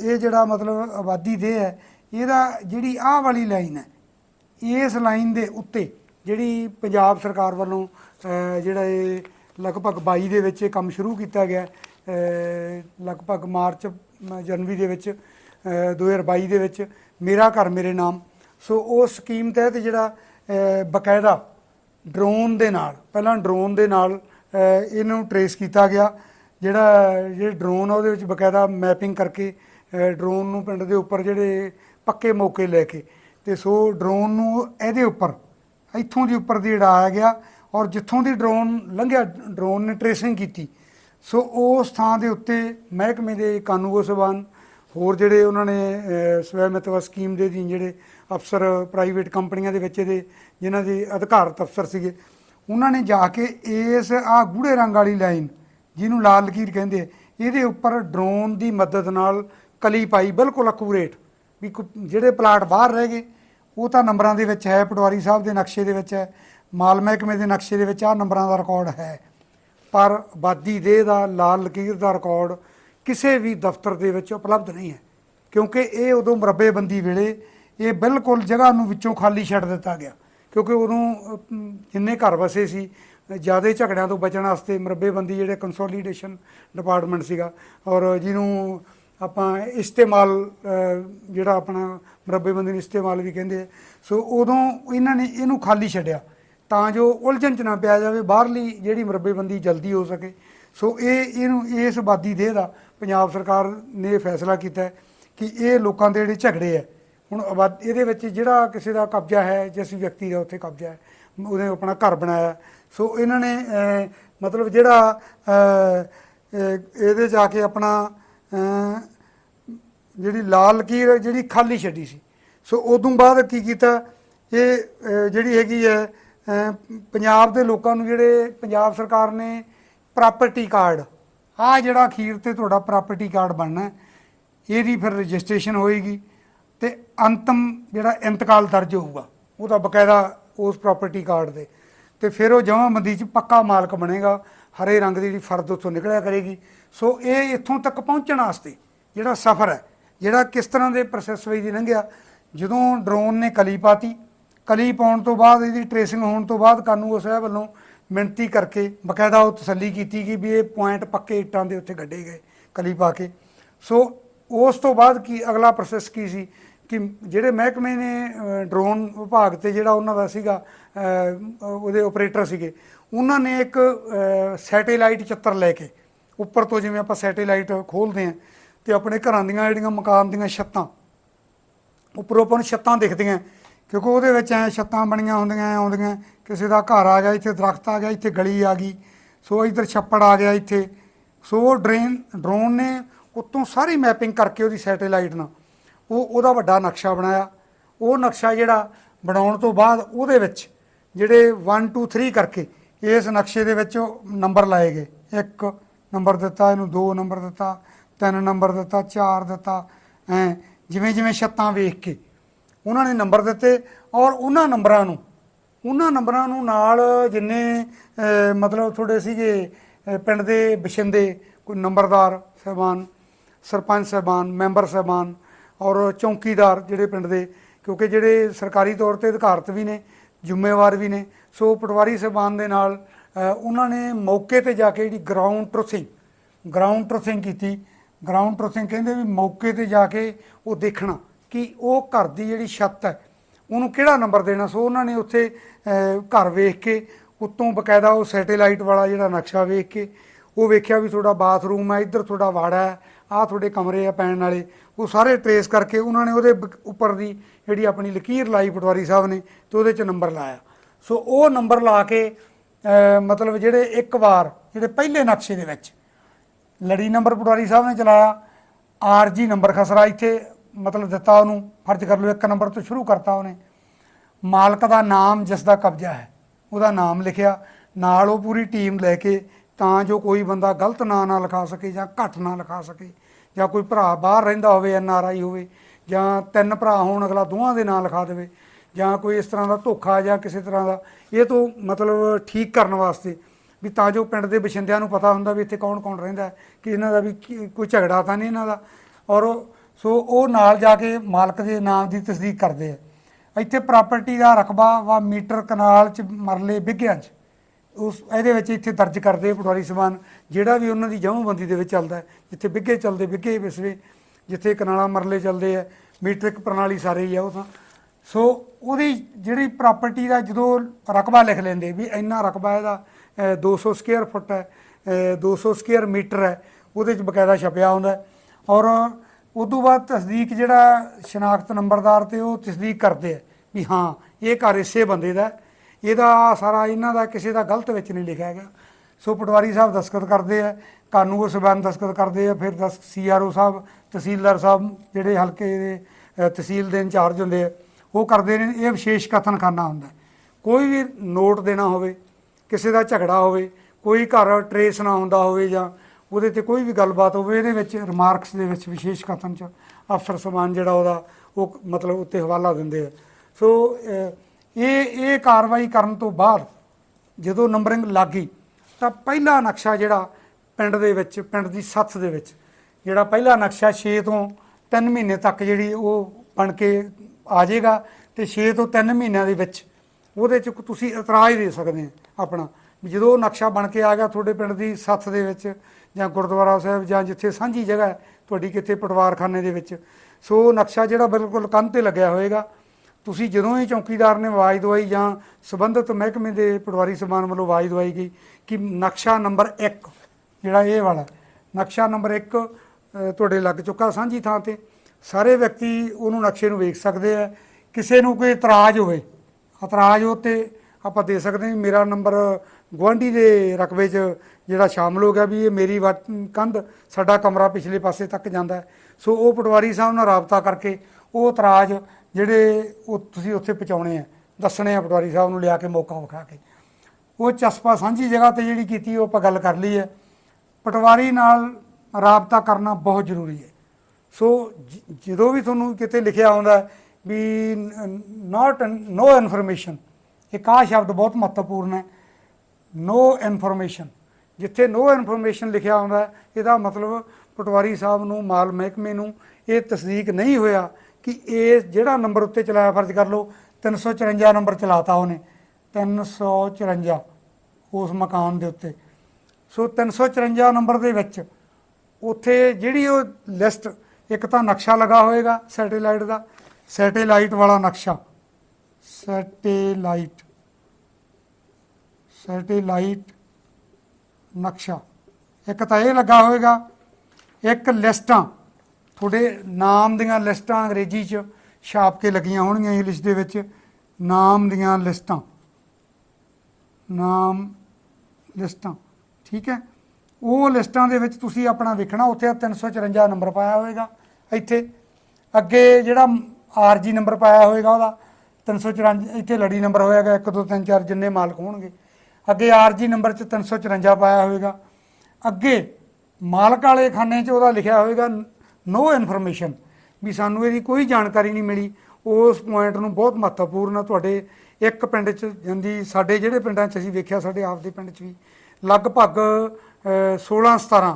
ਇਹ ਜਿਹੜਾ ਮਤਲਬ ਆਬਾਦੀ ਦੇ ਹੈ ਇਹਦਾ ਜਿਹੜੀ ਆਹ ਵਾਲੀ ਲਾਈਨ ਹੈ ਇਸ ਲਾਈਨ ਦੇ ਉੱਤੇ ਜਿਹੜੀ ਪੰਜਾਬ ਸਰਕਾਰ ਵੱਲੋਂ ਜਿਹੜਾ ਇਹ ਲਗਭਗ 22 ਦੇ ਵਿੱਚ ਇਹ ਕੰਮ ਸ਼ੁਰੂ ਕੀਤਾ ਗਿਆ ਲਗਭਗ ਮਾਰਚ ਜਨਵਰੀ ਦੇ ਵਿੱਚ ਅਹ, 2022 ਦੇ ਵਿੱਚ ਮੇਰਾ ਘਰ ਮੇਰੇ ਨਾਮ। ਸੋ ਉਹ ਸਕੀਮ ਤਹਿਤ ਜਿਹੜਾ ਅਹ, ਬਕਾਇਦਾ ਡਰੋਨ ਦੇ ਨਾਲ ਪਹਿਲਾਂ ਡਰੋਨ ਦੇ ਨਾਲ ਅਹ, ਇਹਨੂੰ ਟਰੇਸ ਕੀਤਾ ਗਿਆ। ਜਿਹੜਾ ਜਿਹੜੇ ਡਰੋਨ ਆ ਉਹਦੇ ਵਿੱਚ ਬਕਾਇਦਾ ਮੈਪਿੰਗ ਕਰਕੇ ਡਰੋਨ ਨੂੰ ਪਿੰਡ ਦੇ ਉੱਪਰ ਜਿਹੜੇ ਪੱਕੇ ਮੌਕੇ ਲੈ ਕੇ ਤੇ ਸੋ ਡਰੋਨ ਨੂੰ ਇਹਦੇ ਉੱਪਰ ਇੱਥੋਂ ਦੀ ਉੱਪਰ ਦੀ ਉਡਾਇਆ ਗਿਆ ਔਰ ਜਿੱਥੋਂ ਦੀ ਡਰੋਨ ਲੰਘਿਆ ਡਰੋਨ ਨੇ ਟਰੇਸਿੰਗ ਕੀਤੀ। ਸੋ ਉਸ ਥਾਂ ਦੇ ਉੱਤੇ ਮਹਿਕਮੇ ਦੇ ਕਾਨੂੰਗੋ ਸਭਾਨ ਹੋਰ ਜਿਹੜੇ ਉਹਨਾਂ ਨੇ ਅਹ, ਸਵੈ ਮਿਤਵਾ ਸਕੀਮ ਦੇ ਅਧੀਨ ਜਿਹੜੇ ਅਫਸਰ ਪ੍ਰਾਈਵੇਟ ਕੰਪਨੀਆਂ ਦੇ ਵਿੱਚ ਇਹਦੇ ਜਿਨ੍ਹਾਂ ਦੇ ਅਧਿਕਾਰਤ ਅਫਸਰ ਸੀਗੇ ਉਹਨਾਂ ਨੇ ਜਾ ਕੇ ਇਸ ਆ ਗੂੜੇ ਰੰਗ ਵਾਲੀ ਲਾਈਨ ਜਿਹਨੂੰ ਲਾਲ ਲਕੀਰ ਕਹਿੰਦੇ ਆ, ਇਹਦੇ ਉੱਪਰ ਡਰੋਨ ਦੀ ਮਦਦ ਨਾਲ ਕਲੀ ਪਾਈ, ਬਿਲਕੁਲ ਅਕੂਰੇਟ ਵੀ ਕੁ- ਜਿਹੜੇ ਪਲਾਟ ਬਾਹਰ ਰਹਿ ਗਏ, ਉਹ ਤਾਂ ਨੰਬਰਾਂ ਦੇ ਵਿੱਚ ਹੈ, ਪਟਵਾਰੀ ਸਾਹਿਬ ਦੇ ਨਕਸ਼ੇ ਦੇ ਵਿੱਚ ਹੈ, ਮਾਲ ਮਹਿਕਮੇ ਦੇ ਨਕਸ਼ੇ ਦੇ ਵਿੱਚ ਆ ਨੰਬਰਾਂ ਦਾ ਰਿਕਾਰਡ ਹੈ। ਪਰ ਆਬਾਦੀ ਦੇ ਦਾ, ਲਾਲ ਲਕੀਰ ਦਾ ਰਿਕਾਰਡ ਕਿਸੇ ਵੀ ਦਫ਼ਤਰ ਦੇ ਵਿੱਚ ਉਪਲਬਧ ਨਹੀਂ ਹੈ, ਕਿਉਂਕਿ ਇਹ ਉਦੋਂ ਮਰੱਬੇਬੰਦੀ ਵੇਲੇ ਇਹ ਬਿਲਕੁਲ ਜਗ੍ਹਾ ਨੂੰ ਵਿੱਚੋਂ ਖਾਲੀ ਛੱਡ ਦਿੱਤਾ ਗਿਆ। ਕਿਉਂਕਿ ਉਦੋਂ ਜਿੰਨੇ ਘਰ ਵਸੇ ਸੀ, ਜ਼ਿਆਦਾ ਝਗੜਿਆਂ ਤੋਂ ਬਚਣ ਵਾਸਤੇ ਮਰੱਬੇਬੰਦੀ ਜਿਹੜੇ ਕੰਸੋਲੀਡੇਸ਼ਨ ਡਿਪਾਰਟਮੈਂਟ ਸੀਗਾ, ਔਰ ਜਿਹਨੂੰ ਆਪਾਂ ਇਸਤੇਮਾਲ ਜਿਹੜਾ ਆਪਣਾ ਮਰੱਬੇਬੰਦੀ ਨੂੰ ਇਸਤੇਮਾਲ ਵੀ ਕਹਿੰਦੇ ਆ। ਸੋ ਉਦੋਂ ਇਹਨਾਂ ਨੇ ਇਹਨੂੰ ਖਾਲੀ ਛੱਡਿਆ, ਤਾਂ ਜੋ ਉਲਝਣ ਚ ਨਾ ਪਿਆ ਜਾਵੇ, ਬਾਹਰਲੀ ਜਿਹੜੀ ਮਰੱਬੇਬੰਦੀ ਜਲਦੀ ਹੋ ਸਕੇ। ਸੋ ਇਹ, ਇਹਨੂੰ ਇਸ ਆਬਾਦੀ ਦੇਹ ਦਾ ਪੰਜਾਬ ਸਰਕਾਰ ਨੇ ਫੈਸਲਾ ਕੀਤਾ ਕਿ ਇਹ ਲੋਕਾਂ ਦੇ ਜਿਹੜੇ ਝਗੜੇ ਹੈ ਹੁਣ ਆਬਾਦ ਇਹਦੇ ਵਿੱਚ ਜਿਹੜਾ ਕਿਸੇ ਦਾ ਕਬਜ਼ਾ ਹੈ ਜਿਸ ਵਿਅਕਤੀ ਦਾ ਉੱਥੇ ਕਬਜ਼ਾ ਹੈ, ਉਹਨੇ ਆਪਣਾ ਘਰ ਬਣਾਇਆ। ਸੋ ਇਹਨਾਂ ਨੇ ਮਤਲਬ ਜਿਹੜਾ ਇਹਦੇ ਜਾ ਕੇ ਆਪਣਾ ਜਿਹੜੀ ਲਾਲ ਲਕੀਰ ਜਿਹੜੀ ਖਾਲੀ ਛੱਡੀ ਸੀ। ਸੋ ਉਦੋਂ ਬਾਅਦ ਕੀ ਕੀਤਾ? ਇਹ ਜਿਹੜੀ ਹੈਗੀ ਹੈ ਪੰਜਾਬ ਦੇ ਲੋਕਾਂ ਨੂੰ ਜਿਹੜੇ ਪੰਜਾਬ ਸਰਕਾਰ ਨੇ ਪ੍ਰਾਪਰਟੀ ਕਾਰਡ ਆ ਜਿਹੜਾ ਅਖੀਰ ਤੇ ਤੁਹਾਡਾ ਪ੍ਰਾਪਰਟੀ ਕਾਰਡ ਬਣਨਾ ਇਹਦੀ ਫਿਰ ਰਜਿਸਟ੍ਰੇਸ਼ਨ ਹੋਏਗੀ। ਤੇ ਅੰਤਮ ਜਿਹੜਾ ਇੰਤਕਾਲ ਦਰਜ ਹੋਊਗਾ, ਉਹਦਾ ਬਕਾਇਦਾ ਉਸ ਪ੍ਰਾਪਰਟੀ ਕਾਰਡ ਦੇ ਤੇ ਫਿਰ ਉਹ ਜਮਾਂਬੰਦੀ 'ਚ ਪੱਕਾ ਮਾਲਕ ਬਣੇਗਾ, ਹਰੇ ਰੰਗ ਦੀ ਜਿਹੜੀ ਫਰਦ ਉੱਥੋਂ ਨਿਕਲਿਆ ਕਰੇਗੀ। ਸੋ ਇਹ ਇੱਥੋਂ ਤੱਕ ਪਹੁੰਚਣ ਵਾਸਤੇ ਜਿਹੜਾ ਸਫ਼ਰ ਹੈ, ਜਿਹੜਾ ਕਿਸ ਤਰ੍ਹਾਂ ਦੇ ਪ੍ਰੋਸੈਸ ਵਿੱਚ ਦੀ ਲੰਘਿਆ, ਜਦੋਂ ਡਰੋਨ ਨੇ ਕਲੀ ਪਾਤੀ, ਕਲੀ ਪਾਉਣ ਤੋਂ ਬਾਅਦ ਇਹਦੀ ਟ੍ਰੇਸਿੰਗ ਹੋਣ ਤੋਂ ਬਾਅਦ ਕਾਨੂੰਗੋ ਸਾਹਿਬ ਵੱਲੋਂ ਮਿਣਤੀ ਕਰਕੇ ਬਕਾਇਦਾ ਉਹ ਤਸੱਲੀ ਕੀਤੀ ਕਿ ਵੀ ਇਹ ਪੁਆਇੰਟ ਪੱਕੇ ਇੱਟਾਂ ਦੇ ਉੱਤੇ ਗੱਡੇ ਗਏ ਕਲੀ ਪਾ ਕੇ। ਸੋ ਉਸ ਤੋਂ ਬਾਅਦ ਕੀ ਅਗਲਾ ਪ੍ਰੋਸੈਸ ਕੀ ਸੀ? ਕਿ ਜਿਹੜੇ ਮਹਿਕਮੇ ਨੇ ਡਰੋਨ ਵਿਭਾਗ ਤੇ ਜਿਹੜਾ ਉਹਨਾਂ ਦਾ ਸੀਗਾ ਉਹਦੇ ਆਪਰੇਟਰ ਸੀਗੇ, ਉਹਨਾਂ ਨੇ ਇੱਕ ਸੈਟੇਲਾਈਟ ਚੱਤਰ ਲੈ ਕੇ, ਉੱਪਰ ਤੋਂ ਜਿਵੇਂ ਆਪਾਂ ਸੈਟੇਲਾਈਟ ਖੋਲਦੇ ਆ ਤੇ ਆਪਣੇ ਘਰਾਂ ਦੀਆਂ ਜਿਹੜੀਆਂ ਮਕਾਨ ਦੀਆਂ ਛੱਤਾਂ, ਉੱਪਰੋਂ ਆਪਾਂ ਨੂੰ ਛੱਤਾਂ ਦਿਖਦੀਆਂ, ਕਿਉਂਕਿ ਉਹਦੇ ਵਿੱਚ ਐ ਛੱਤਾਂ ਬਣੀਆਂ ਹੁੰਦੀਆਂ, ਐ ਆਉਂਦੀਆਂ, ਕਿਸੇ ਦਾ ਘਰ ਆ ਗਿਆ, ਇੱਥੇ ਦਰਖਤ ਆ ਗਿਆ, ਇੱਥੇ ਗਲੀ ਆ ਗਈ, ਸੋ ਇੱਧਰ ਛੱਪੜ ਆ ਗਿਆ ਇੱਥੇ, ਸੋ ਉਹ ਡਰੇਨ ਡਰੋਨ ਨੇ ਉੱਤੋਂ ਸਾਰੀ ਮੈਪਿੰਗ ਕਰਕੇ ਉਹਦੀ ਸੈਟੇਲਾਈਟ ਨਾਲ ਉਹ ਉਹਦਾ ਵੱਡਾ ਨਕਸ਼ਾ ਬਣਾਇਆ। ਉਹ ਨਕਸ਼ਾ ਜਿਹੜਾ ਬਣਾਉਣ ਤੋਂ ਬਾਅਦ ਉਹਦੇ ਵਿੱਚ ਜਿਹੜੇ 1 2 3 ਕਰਕੇ ਇਸ ਨਕਸ਼ੇ ਦੇ ਵਿੱਚ ਨੰਬਰ ਲਾਏ ਗਏ। ਇੱਕ ਨੰਬਰ ਦਿੱਤਾ, ਇਹਨੂੰ ਦੋ ਨੰਬਰ ਦਿੱਤਾ, ਤਿੰਨ ਨੰਬਰ ਦਿੱਤਾ, ਚਾਰ ਦਿੱਤਾ ਐ ਜਿਵੇਂ ਜਿਵੇਂ ਛੱਤਾਂ ਵੇਖ ਕੇ ਉਹਨਾਂ ਨੇ ਨੰਬਰ ਦਿੱਤੇ ਔਰ ਉਹਨਾਂ ਨੰਬਰਾਂ ਨੂੰ, ਉਹਨਾਂ ਨੰਬਰਾਂ ਨੂੰ ਨਾਲ ਜਿੰਨੇ ਮਤਲਬ ਤੁਹਾਡੇ ਸੀਗੇ ਪਿੰਡ ਦੇ ਬਸ਼ਿੰਦੇ, ਕੋਈ ਨੰਬਰਦਾਰ ਸਾਹਿਬਾਨ, ਸਰਪੰਚ ਸਾਹਿਬਾਨ, ਮੈਂਬਰ ਸਾਹਿਬਾਨ ਔਰ ਚੌਕੀਦਾਰ ਜਿਹੜੇ ਪਿੰਡ ਦੇ, ਕਿਉਂਕਿ ਜਿਹੜੇ ਸਰਕਾਰੀ ਤੌਰ ਤੇ ਅਧਿਕਾਰਤ ਵੀ ਨੇ, ਜ਼ਿੰਮੇਵਾਰ ਵੀ ਨੇ, ਸੋ ਪਟਵਾਰੀ ਸਾਹਿਬਾਨ ਦੇ ਨਾਲ ਉਹਨਾਂ ਨੇ ਮੌਕੇ ਤੇ ਜਾ ਕੇ ਜਿਹੜੀ ਗਰਾਊਂਡ ਟਰੁਥਿੰਗ ਗਰਾਊਂਡ ਟਰੁਥਿੰਗ ਕੀਤੀ। ਗਰਾਊਂਡ ਟਰੁਥਿੰਗ ਕਹਿੰਦੇ ਵੀ ਮੌਕੇ ਤੇ ਜਾ ਕੇ ਉਹ ਦੇਖਣਾ ਕਿ ਉਹ ਘਰ ਦੀ ਜਿਹੜੀ ਛੱਤ ਹੈ, ਉਹਨੂੰ ਕਿਹੜਾ ਨੰਬਰ ਦੇਣਾ। ਸੋ ਉਹਨਾਂ ਨੇ ਉੱਥੇ ਘਰ ਵੇਖ ਕੇ, ਉੱਤੋਂ ਬਕਾਇਦਾ ਉਹ ਸੈਟੇਲਾਈਟ ਵਾਲਾ ਜਿਹੜਾ ਨਕਸ਼ਾ ਵੇਖ ਕੇ, ਉਹ ਵੇਖਿਆ ਵੀ ਤੁਹਾਡਾ ਬਾਥਰੂਮ ਹੈ, ਇੱਧਰ ਤੁਹਾਡਾ ਵਾੜਾ ਹੈ ਆਹ ਤੁਹਾਡੇ ਕਮਰੇ ਆ ਪੈਣ ਵਾਲੇ। ਉਹ ਸਾਰੇ ਟਰੇਸ ਕਰਕੇ ਉਹਨਾਂ ਨੇ ਉਹਦੇ ਉੱਪਰ ਦੀ ਜਿਹੜੀ ਆਪਣੀ ਲਕੀਰ ਲਾਈ ਪਟਵਾਰੀ ਸਾਹਿਬ ਨੇ ਤੇ ਉਹਦੇ 'ਚ ਨੰਬਰ ਲਾਇਆ। ਸੋ ਉਹ ਨੰਬਰ ਲਾ ਕੇ ਮਤਲਬ ਜਿਹੜੇ ਇੱਕ ਵਾਰ, ਜਿਹੜੇ ਪਹਿਲੇ ਨਕਸ਼ੇ ਦੇ ਵਿੱਚ ਲੜੀ ਨੰਬਰ ਪਟਵਾਰੀ ਸਾਹਿਬ ਨੇ ਚਲਾਇਆ, ਆਰਜੀ ਨੰਬਰ ਖਸਰਾ ਇੱਥੇ ਮਤਲਬ ਦਿੱਤਾ ਉਹਨੂੰ, ਫਰਜ਼ ਕਰ ਲਓ ਇੱਕ ਨੰਬਰ ਤੋਂ ਸ਼ੁਰੂ ਕਰਤਾ ਉਹਨੇ। ਮਾਲਕ ਦਾ ਨਾਮ ਜਿਸ ਦਾ ਕਬਜ਼ਾ ਹੈ, ਉਹਦਾ ਨਾਮ ਲਿਖਿਆ। ਨਾਲ ਉਹ ਪੂਰੀ ਟੀਮ ਲੈ ਕੇ ਤਾਂ ਜੋ ਕੋਈ ਬੰਦਾ ਗਲਤ ਨਾਂ ਨਾ ਲਿਖਾ ਸਕੇ ਜਾਂ ਘੱਟ ਨਾ ਲਿਖਾ ਸਕੇ ਜਾਂ ਕੋਈ ਭਰਾ ਬਾਹਰ ਰਹਿੰਦਾ ਹੋਵੇ, ਐਨ ਆਰ ਆਈ ਹੋਵੇ, ਜਾਂ ਤਿੰਨ ਭਰਾ ਹੋਣ, ਅਗਲਾ ਦੋਵਾਂ ਦੇ ਨਾਂ ਲਿਖਾ ਦੇਵੇ, ਜਾਂ ਕੋਈ ਇਸ ਤਰ੍ਹਾਂ ਦਾ ਧੋਖਾ ਜਾਂ ਕਿਸੇ ਤਰ੍ਹਾਂ ਦਾ, ਇਹ ਤੋਂ ਮਤਲਬ ਠੀਕ ਕਰਨ ਵਾਸਤੇ ਵੀ ਤਾਂ ਜੋ ਪਿੰਡ ਦੇ ਬਸ਼ਿੰਦਿਆਂ ਨੂੰ ਪਤਾ ਹੁੰਦਾ ਵੀ ਇੱਥੇ ਕੌਣ ਕੌਣ ਰਹਿੰਦਾ ਕਿ ਇਹਨਾਂ ਦਾ ਵੀ ਕੋਈ ਝਗੜਾ ਤਾਂ ਨਹੀਂ ਇਹਨਾਂ ਦਾ, ਔਰ ਉਹ- ਸੋ ਉਹ ਨਾਲ ਜਾ ਕੇ ਮਾਲਕ ਦੇ ਨਾਮ ਦੀ ਤਸਦੀਕ ਕਰਦੇ ਆ। ਇੱਥੇ ਪ੍ਰਾਪਰਟੀ ਦਾ ਰਕਬਾ ਵਾ ਮੀਟਰ ਕਨਾਲ ਚ ਮਰਲੇ ਬਿੱਗਿਆਂ ਚ। ਉਸ ਇਹਦੇ ਵਿੱਚ ਇੱਥੇ ਦਰਜ ਕਰਦੇ ਪਟਵਾਰੀ ਸਮਾਨ ਜਿਹੜਾ ਵੀ ਉਹਨਾਂ ਦੀ ਜਮ੍ਹਾਂਬੰਦੀ ਦੇ ਵਿੱਚ ਚੱਲਦਾ ਜਿੱਥੇ ਬਿੱਗੇ ਚੱਲਦੇ ਬਿੱਗੇ ਵਿਸਵੇ ਜਿੱਥੇ ਕਨਾਲਾ ਮਰਲੇ ਚੱਲਦੇ ਆ ਮੀਟਰਿਕ ਪ੍ਰਣਾਲੀ ਸਾਰੇ ਹੀ ਆ ਉਹ ਤਾਂ। ਸੋ ਉਹਦੀ ਜਿਹੜੀ ਪ੍ਰਾਪਰਟੀ ਦਾ ਜਦੋਂ ਰਕਬਾ ਲਿਖ ਲੈਂਦੇ ਵੀ ਇੰਨਾ ਰਕਬਾ ਇਹਦਾ ਅਹ, 200 ਸਕੁਅਰ ਫੁੱਟ ਹੈ ਅਹ, 200 ਸਕੁਅਰ ਮੀਟਰ ਹੈ ਉਹਦੇ 'ਚ ਬਕਾਇਦਾ ਛਪਿਆ ਹੁੰਦਾ ਔਰ ਉਸ ਤੋਂ ਬਾਅਦ ਤਸਦੀਕ ਜਿਹੜਾ ਸ਼ਨਾਖਤ ਨੰਬਰਦਾਰ ਤੇ ਉਹ ਤਸਦੀਕ ਕਰਦੇ ਆ ਵੀ ਹਾਂ ਇਹ ਘਰ ਇਸੇ ਬੰਦੇ ਦਾ ਇਹਦਾ ਸਾਰਾ ਇਹਨਾਂ ਦਾ ਕਿਸੇ ਦਾ ਗਲਤ ਵਿੱਚ ਨਹੀਂ ਲਿਖਿਆ ਗਿਆ। ਸੋ ਪਟਵਾਰੀ ਸਾਹਿਬ ਦਸਖਤ ਕਰਦੇ ਆ, ਕਾਨੂੰਗੋ ਸਬੰਧ ਦਸਖਤ ਕਰਦੇ ਆ, ਫਿਰ ਦਸ ਸੀਆਰਓ ਸਾਹਿਬ, ਤਹਿਸੀਲਦਾਰ ਸਾਹਿਬ ਜਿਹੜੇ ਹਲਕੇ ਦੇ ਤਹਿਸੀਲ ਦੇ ਇੰਚਾਰਜ ਹੁੰਦੇ ਆ, ਉਹ ਕਰਦੇ ਨੇ, ਇਹ ਵਿਸ਼ੇਸ਼ ਕਥਨਖਾਨਾ ਹੁੰਦਾ। ਕੋਈ ਵੀ ਨੋਟ ਦੇਣਾ ਹੋਵੇ, ਕਿਸੇ ਦਾ ਝਗੜਾ ਹੋਵੇ, ਕੋਈ ਘਰ ਟਰੇਸ ਨਾ ਹੁੰਦਾ ਹੋਵੇ ਜਾਂ ਉਹਦੇ ਤੇ ਕੋਈ ਵੀ ਗੱਲਬਾਤ ਹੋਵੇ, ਇਹਦੇ ਵਿੱਚ ਰਿਮਾਰਕਸ ਦੇ ਵਿੱਚ ਵਿਸ਼ੇਸ਼ ਕਥਨ ਚ ਅਫਸਰ ਸਮਾਨ ਜਿਹੜਾ ਉਹਦਾ, ਉਹ ਮਤਲਬ ਉੱਤੇ ਹਵਾਲਾ ਦਿੰਦੇ ਆ। ਸੋ ਇਹ ਇਹ ਕਾਰਵਾਈ ਕਰਨ ਤੋਂ ਬਾਅਦ ਜਦੋਂ ਨੰਬਰਿੰਗ ਲੱਗ ਗਈ, ਤਾਂ ਪਹਿਲਾ ਨਕਸ਼ਾ ਜਿਹੜਾ ਪਿੰਡ ਦੇ ਵਿੱਚ, ਪਿੰਡ ਦੀ ਸੱਥ ਦੇ ਵਿੱਚ, ਜਿਹੜਾ ਪਹਿਲਾ ਨਕਸ਼ਾ 6 ਤੋਂ 3 ਮਹੀਨੇ ਤੱਕ ਜਿਹੜੀ ਉਹ ਬਣ ਕੇ ਆ ਜਾਏਗਾ ਤੇ 6 ਤੋਂ 3 ਮਹੀਨਿਆਂ ਦੇ ਵਿੱਚ ਉਹਦੇ ਚ ਤੁਸੀਂ ਇਤਰਾਜ਼ ਦੇ ਸਕਦੇ ਆ ਆਪਣਾ। ਵੀ ਜਦੋਂ ਉਹ ਨਕਸ਼ਾ ਬਣ ਕੇ ਆ ਗਿਆ ਤੁਹਾਡੇ ਪਿੰਡ ਦੀ ਸੱਥ ਦੇ ਵਿੱਚ ਜਾਂ ਗੁਰਦੁਆਰਾ ਸਾਹਿਬ ਜਾਂ ਜਿੱਥੇ ਸਾਂਝੀ ਜਗ੍ਹਾ ਹੈ ਤੁਹਾਡੀ ਕਿਤੇ ਪਟਵਾਰਖਾਨੇ ਦੇ ਵਿੱਚ, ਸੋ ਉਹ ਨਕਸ਼ਾ ਜਿਹੜਾ ਬਿਲਕੁਲ ਕੰਧ ਤੇ ਲੱਗਿਆ ਹੋਏਗਾ। ਤੁਸੀਂ ਜਦੋਂ ਹੀ ਚੌਕੀਦਾਰ ਨੇ ਆਵਾਜ਼ ਦਵਾਈ ਜਾਂ ਸੰਬੰਧਿਤ ਮਹਿਕਮੇ ਦੇ ਪਟਵਾਰੀ ਸਮਾਨ ਵੱਲੋਂ ਆਵਾਜ਼ ਦਵਾਈ ਗਈ ਕਿ ਨਕਸ਼ਾ ਨੰਬਰ 1 ਜਿਹੜਾ ਇਹ ਵਾਲਾ, ਨਕਸ਼ਾ ਨੰਬਰ 1 ਤੁਹਾਡੇ ਲੱਗ ਚੁੱਕਾ ਸਾਂਝੀ ਥਾਂ ਤੇ। ਸਾਰੇ ਵਿਅਕਤੀ ਉਹਨੂੰ ਨਕਸ਼ੇ ਨੂੰ ਵੇਖ ਸਕਦੇ ਆ। ਕਿਸੇ ਨੂੰ ਕੋਈ ਇਤਰਾਜ਼ ਹੋਵੇ, ਇਤਰਾਜ਼ ਉਹ ਤੇ ਆਪਾਂ ਦੇ ਸਕਦੇ ਹਾਂ ਮੇਰਾ ਨੰਬਰ ਗੁਆਂਢੀ ਦੇ ਰਕਬੇ 'ਚ ਜਿਹੜਾ ਸ਼ਾਮਲ ਹੋ ਗਿਆ ਵੀ ਇਹ ਮੇਰੀ ਵੱਟ- ਕੰਧ ਸਾਡਾ ਕਮਰਾ ਪਿਛਲੇ ਪਾਸੇ ਤੱਕ ਜਾਂਦਾ। ਸੋ ਉਹ ਪਟਵਾਰੀ ਸਾਹਿਬ ਨਾਲ ਰਾਬਤਾ ਕਰਕੇ ਉਹ ਇਤਰਾਜ਼ ਜਿਹੜੇ ਉਹ ਤੁਸੀਂ ਉੱਥੇ ਪਹੁੰਚਾਉਣੇ ਆ, ਦੱਸਣੇ ਆ ਪਟਵਾਰੀ ਸਾਹਿਬ ਨੂੰ ਲਿਆ ਕੇ ਮੌਕਾ ਵਿਖਾ ਕੇ। ਉਹ ਚਸਪਾ ਸਾਂਝੀ ਜਗ੍ਹਾ ਤੇ ਜਿਹੜੀ ਕੀਤੀ, ਉਹ ਆਪਾਂ ਗੱਲ ਕਰ ਲਈ ਹੈ। ਪਟਵਾਰੀ ਨਾਲ ਰਾਬਤਾ ਕਰਨਾ ਬਹੁਤ ਜ਼ਰੂਰੀ ਹੈ। ਸੋ ਜਦੋਂ ਵੀ ਤੁਹਾਨੂੰ ਕਿਤੇ ਲਿਖਿਆ ਆਉਂਦਾ ਵੀ ਨਾਟ ਨੋ ਇਨਫੋਰਮੇਸ਼ਨ ਇਹ ਆਹ ਸ਼ਬਦ ਬਹੁਤ ਮਹੱਤਵਪੂਰਨ ਹੈ। ਨੋ ਇਨਫੋਰਮੇਸ਼ਨ ਜਿੱਥੇ ਨੋ ਇਨਫੋਰਮੇਸ਼ਨ ਲਿਖਿਆ ਆਉਂਦਾ ਇਹਦਾ ਮਤਲਬ ਪਟਵਾਰੀ ਸਾਹਿਬ ਨੂੰ, ਮਾਲ ਮਹਿਕਮੇ ਨੂੰ ਇਹ ਤਸਦੀਕ ਨਹੀਂ ਹੋਇਆ ਕਿ ਇਹ ਜਿਹੜਾ ਨੰਬਰ ਉੱਤੇ ਚਲਾਇਆ ਫਰਜ਼ ਕਰ ਲਓ 354 ਨੰਬਰ ਚਲਾਤਾ ਉਹਨੇ। 354 ਉਸ ਮਕਾਨ ਦੇ ਉੱਤੇ। ਸੋ 354 ਨੰਬਰ ਦੇ ਵਿੱਚ ਉੱਥੇ ਜਿਹੜੀ ਉਹ ਲਿਸਟ, ਇੱਕ ਤਾਂ ਨਕਸ਼ਾ ਲਗਾ ਹੋਏਗਾ ਸੈਟੇਲਾਈਟ ਦਾ, ਸੈਟੇਲਾਈਟ ਵਾਲਾ ਨਕਸ਼ਾ। ਸੈਟੇਲਾਈਟ। ਸੈਟੇਲਾਈਟ ਨਕਸ਼ਾ। ਇੱਕ ਤਾਂ ਇਹ ਲੱਗਾ ਹੋਏਗਾ, ਇੱਕ ਲਿਸਟਾਂ ਤੁਹਾਡੇ ਨਾਮ ਦੀਆਂ ਲਿਸਟਾਂ ਅੰਗਰੇਜ਼ੀ 'ਚ ਛਾਪ ਕੇ ਲੱਗੀਆਂ ਹੋਣਗੀਆਂ ਇੰਗਲਿਸ਼ ਦੇ ਵਿੱਚ। ਨਾਮ ਦੀਆਂ ਲਿਸਟਾਂ। ਨਾਮ ਲਿਸਟਾਂ। ਠੀਕ ਹੈ? ਉਹ ਲਿਸਟਾਂ ਦੇ ਵਿੱਚ ਤੁਸੀਂ ਆਪਣਾ ਵੇਖਣਾ, ਉੱਥੇ 354 ਨੰਬਰ ਪਾਇਆ ਹੋਏਗਾ। ਇੱਥੇ ਅੱਗੇ ਜਿਹੜਾ ਆਰਜੀ ਨੰਬਰ ਪਾਇਆ ਹੋਏਗਾ ਉਹਦਾ 354 ਇੱਥੇ ਲੜੀ ਨੰਬਰ ਹੋਏਗਾ 1 2 3 4 ਜਿੰਨੇ ਮਾਲਕ ਹੋਣਗੇ। ਅੱਗੇ ਆਰਜੀ ਨੰਬਰ 'ਚ 354 ਪਾਇਆ ਹੋਏਗਾ। ਅੱਗੇ ਮਾਲਕ ਵਾਲੇ ਖਾਨੇ 'ਚ ਉਹਦਾ ਲਿਖਿਆ ਹੋਏਗਾ ਨੋ ਇਨਫੋਰਮੇਸ਼ਨ ਵੀ ਸਾਨੂੰ ਇਹਦੀ ਕੋਈ ਜਾਣਕਾਰੀ ਨਹੀਂ ਮਿਲੀ। ਉਸ ਪੁਆਇੰਟ ਨੂੰ ਬਹੁਤ ਮਹੱਤਵਪੂਰਨ ਆ ਤੁਹਾਡੇ ਇੱਕ ਪਿੰਡ 'ਚ ਜਾਂਦੀ ਸਾਡੇ ਜਿਹੜੇ ਪਿੰਡਾਂ 'ਚ ਅਸੀਂ ਵੇਖਿਆ ਸਾਡੇ ਆਪ ਦੇ ਪਿੰਡ 'ਚ ਵੀ ਲਗਭਗ ਅਹ, 16 17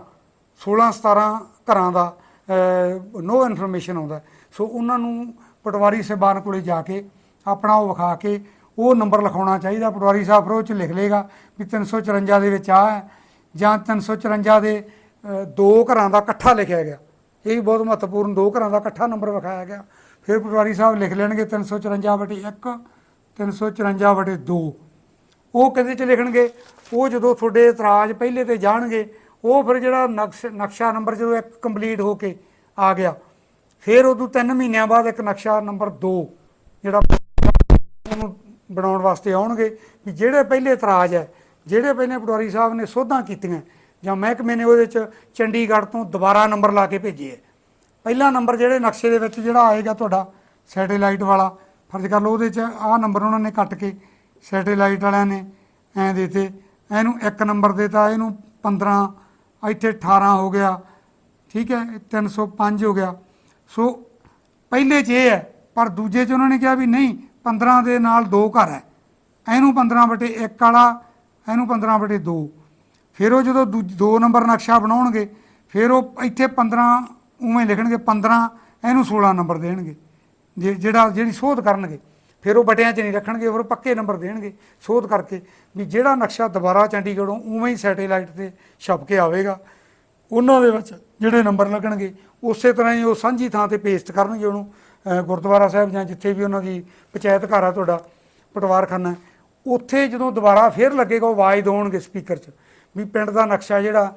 16 17 ਘਰਾਂ ਦਾ ਨੋ ਇਨਫੋਰਮੇਸ਼ਨ ਆਉਂਦਾ। ਸੋ ਉਹਨਾਂ ਨੂੰ ਪਟਵਾਰੀ ਸਾਹਿਬਾਨ ਕੋਲੇ ਜਾ ਕੇ ਆਪਣਾ ਉਹ ਵਿਖਾ ਕੇ ਉਹ ਨੰਬਰ ਲਿਖਾਉਣਾ ਚਾਹੀਦਾ। ਪਟਵਾਰੀ ਸਾਹਿਬ ਫਿਰ ਉਹ 'ਚ ਲਿਖ ਲੇਗਾ ਵੀ 354 ਦੇ ਵਿੱਚ ਆ ਹੈ ਜਾਂ 354 ਦੇ ਦੋ ਘਰਾਂ ਦਾ ਇਕੱਠਾ ਲਿਖਿਆ ਗਿਆ। ਇਹ ਵੀ ਬਹੁਤ ਮਹੱਤਵਪੂਰਨ ਦੋ ਘਰਾਂ ਦਾ ਇਕੱਠਾ ਨੰਬਰ ਵਿਖਾਇਆ ਗਿਆ। ਫਿਰ ਪਟਵਾਰੀ ਸਾਹਿਬ ਲਿਖ ਲੈਣਗੇ 354 ਬਟੇ 1 354 ਬਟੇ 2 ਉਹ ਕਿਹਦੇ ਚ ਲਿਖਣਗੇ? ਉਹ ਜਦੋਂ ਤੁਹਾਡੇ ਇਤਰਾਜ਼ ਪਹਿਲੇ ਤੇ ਜਾਣਗੇ, ਉਹ ਫਿਰ ਜਿਹੜਾ ਨਕਸ਼, ਨਕਸ਼ਾ ਨੰਬਰ ਜਦੋਂ ਇੱਕ ਕੰਪਲੀਟ ਹੋ ਕੇ ਆ ਗਿਆ, ਫਿਰ ਉਦੋਂ 3 ਮਹੀਨਿਆਂ ਬਾਅਦ ਇੱਕ ਨਕਸ਼ਾ ਨੰਬਰ 2 ਜਿਹੜਾ ਉਹਨੂੰ ਬਣਾਉਣ ਵਾਸਤੇ ਆਉਣਗੇ ਵੀ ਜਿਹੜੇ ਪਹਿਲੇ ਇਤਰਾਜ਼ ਹੈ, ਜਿਹੜੇ ਪਹਿਲੇ ਪਟਵਾਰੀ ਸਾਹਿਬ ਨੇ ਸੋਧਾਂ ਕੀਤੀਆਂ ਜਾਂ ਮਹਿਕਮੇ ਨੇ ਉਹਦੇ ਚ ਚੰਡੀਗੜ੍ਹ ਤੋਂ ਦੁਬਾਰਾ ਨੰਬਰ ਲਾ ਕੇ ਭੇਜੇ ਹੈ। ਪਹਿਲਾ ਨੰਬਰ ਜਿਹੜੇ ਨਕਸ਼ੇ ਦੇ ਵਿੱਚ ਜਿਹੜਾ ਆਏਗਾ ਤੁਹਾਡਾ ਸੈਟੇਲਾਈਟ ਵਾਲਾ, ਫਰਜ਼ ਕਰ ਲਓ ਉਹਦੇ ਚ ਆਹ ਨੰਬਰ ਉਹਨਾਂ ਨੇ ਕੱਟ ਕੇ ਸੈਟੇਲਾਈਟ ਵਾਲਿਆਂ ਨੇ ਐਂ ਦਿੱਤੇ। ਇਹਨੂੰ ਇੱਕ ਨੰਬਰ ਦਿੱਤਾ, ਇਹਨੂੰ 15 ਇੱਥੇ 18 ਹੋ ਗਿਆ, ਠੀਕ ਹੈ ਇਹ 305 ਹੋ ਗਿਆ। ਸੋ ਪਹਿਲੇ 'ਚ ਇਹ ਹੈ, ਪਰ ਦੂਜੇ 'ਚ ਉਹਨਾਂ ਨੇ ਕਿਹਾ ਵੀ ਨਹੀਂ 15 ਦੇ ਨਾਲ ਦੋ ਘਰ ਹੈ। ਇਹਨੂੰ 15 ਬਟੇ 1 ਵਾਲਾ, ਇਹਨੂੰ 15 ਬਟੇ 2 ਫਿਰ ਉਹ ਜਦੋਂ ਦੂਜ- ਦੋ ਨੰਬਰ ਨਕਸ਼ਾ ਬਣਾਉਣਗੇ, ਫਿਰ ਉਹ ਇੱਥੇ 15 ਉਵੇਂ ਲਿਖਣਗੇ 15 ਇਹਨੂੰ 16 ਨੰਬਰ ਦੇਣਗੇ। ਜੇ- ਜਿਹੜਾ, ਜਿਹੜੀ ਸੋਧ ਕਰਨਗੇ, ਫਿਰ ਉਹ ਬਟਿਆਂ 'ਚ ਨਹੀਂ ਰੱਖਣਗੇ, ਫਿਰ ਪੱਕੇ ਨੰਬਰ ਦੇਣਗੇ ਸੋਧ ਕਰਕੇ ਵੀ ਜਿਹੜਾ ਨਕਸ਼ਾ ਦੁਬਾਰਾ ਚੰਡੀਗੜ੍ਹੋਂ ਉਵੇਂ ਹੀ ਸੈਟੇਲਾਈਟ ਤੇ ਛਪ ਕੇ ਆਵੇਗਾ, ਉਹਨਾਂ ਦੇ ਵਿੱਚ ਜਿਹੜੇ ਨੰਬਰ ਲੱਗਣਗੇ, ਉਸੇ ਤਰ੍ਹਾਂ ਹੀ ਉਹ ਸਾਂਝੀ ਥਾਂ ਤੇ ਪੇਸਟ ਕਰਨਗੇ ਉਹਨੂੰ ਗੁਰਦੁਆਰਾ ਸਾਹਿਬ ਜਾਂ ਜਿੱਥੇ ਵੀ ਉਹਨਾਂ ਦੀ ਪੰਚਾਇਤ ਘਰ ਆ ਤੁਹਾਡਾ, ਪਟਵਾਰਖਾਨਾ, ਉੱਥੇ ਜਦੋਂ ਦੁਬਾਰਾ ਫੇਰ ਲੱਗੇਗਾ, ਉਹ ਆਵਾਜ਼ ਦੇਣਗੇ ਸਪੀਕਰ 'ਚ। ਵੀ ਪਿੰਡ ਦਾ ਨਕਸ਼ਾ ਜਿਹੜਾ